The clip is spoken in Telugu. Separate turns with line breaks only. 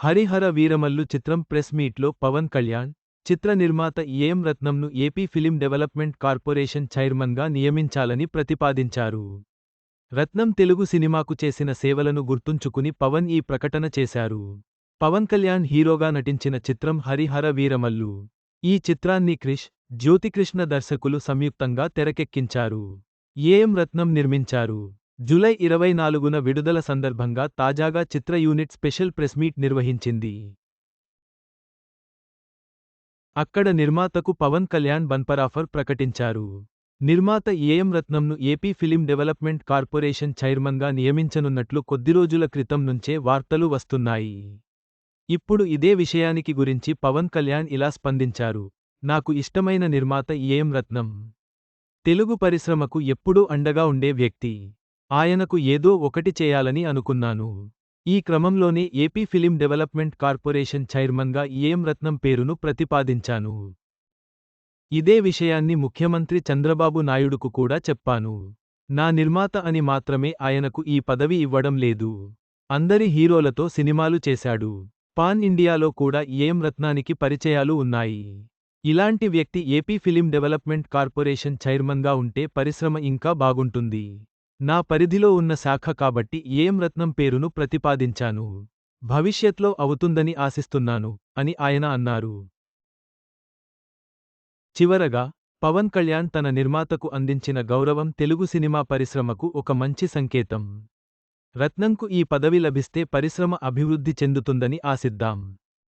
హరిహర వీరమల్లు చిత్రం ప్రెస్ మీట్లో పవన్ కళ్యాణ్ చిత్ర నిర్మాత ఏఎం రత్నంను ఏపీ ఫిలిం డెవలప్మెంట్ కార్పొరేషన్ చైర్మన్గా నియమించాలని ప్రతిపాదించారు. రత్నం తెలుగు సినిమాకు చేసిన సేవలను గుర్తుంచుకుని పవన్ ఈ ప్రకటన చేశారు. పవన్ కళ్యాణ్ హీరోగా నటించిన చిత్రం హరిహర వీరమల్లు. ఈ చిత్రాన్ని క్రిష్ జ్యోతికృష్ణ దర్శకులు సంయుక్తంగా తెరకెక్కించారు. ఏఎం రత్నం నిర్మించారు. జూలై ఇరవై నాలుగున విడుదల సందర్భంగా తాజాగా చిత్ర యూనిట్ స్పెషల్ ప్రెస్ మీట్ నిర్వహించింది. అక్కడ నిర్మాతకు పవన్ కళ్యాణ్ బన్పరాఫర్ ప్రకటించారు. నిర్మాత ఏఎం రత్నంను ఏపీ ఫిలిం డెవలప్మెంట్ కార్పొరేషన్ చైర్మన్గా నియమించనున్నట్లు కొద్ది రోజుల క్రితం నుంచే వార్తలు వస్తున్నాయి. ఇప్పుడు ఇదే విషయానికి గురించి పవన్ కళ్యాణ్ ఇలా స్పందించారు. నాకు ఇష్టమైన నిర్మాత ఏఎం రత్నం. తెలుగు పరిశ్రమకు ఎప్పుడూ అండగా ఉండే వ్యక్తి. ఆయనకు ఏదో ఒకటి చేయాలని అనుకున్నాను. ఈ క్రమంలోనే ఏపీ ఫిలిం డెవలప్మెంట్ కార్పొరేషన్ చైర్మన్గా ఈఎం రత్నం పేరును ప్రతిపాదించాను. ఇదే విషయాన్ని ముఖ్యమంత్రి చంద్రబాబు నాయుడుకు కూడా చెప్పాను. నా నిర్మాత అని మాత్రమే ఆయనకు ఈ పదవి ఇవ్వడం లేదు. అందరి హీరోలతో సినిమాలు చేశాడు. పాన్ ఇండియాలో కూడా ఏఎం రత్నానికి పరిచయాలు ఉన్నాయి. ఇలాంటి వ్యక్తి ఏపీ ఫిలిం డెవలప్మెంట్ కార్పొరేషన్ చైర్మన్గా ఉంటే పరిశ్రమ ఇంకా బాగుంటుంది. నా పరిధిలో ఉన్న శాఖ కాబట్టి ఏం రత్నం పేరును ప్రతిపాదించాను? భవిష్యత్లో అవుతుందని ఆశిస్తున్నాను అని ఆయన అన్నారు. చివరగా పవన్ కళ్యాణ్ తన నిర్మాతకు అందించిన గౌరవం తెలుగు సినిమా పరిశ్రమకు ఒక మంచి సంకేతం. రత్నంకు ఈ పదవి లభిస్తే పరిశ్రమ అభివృద్ధి చెందుతుందని ఆశిద్దాం.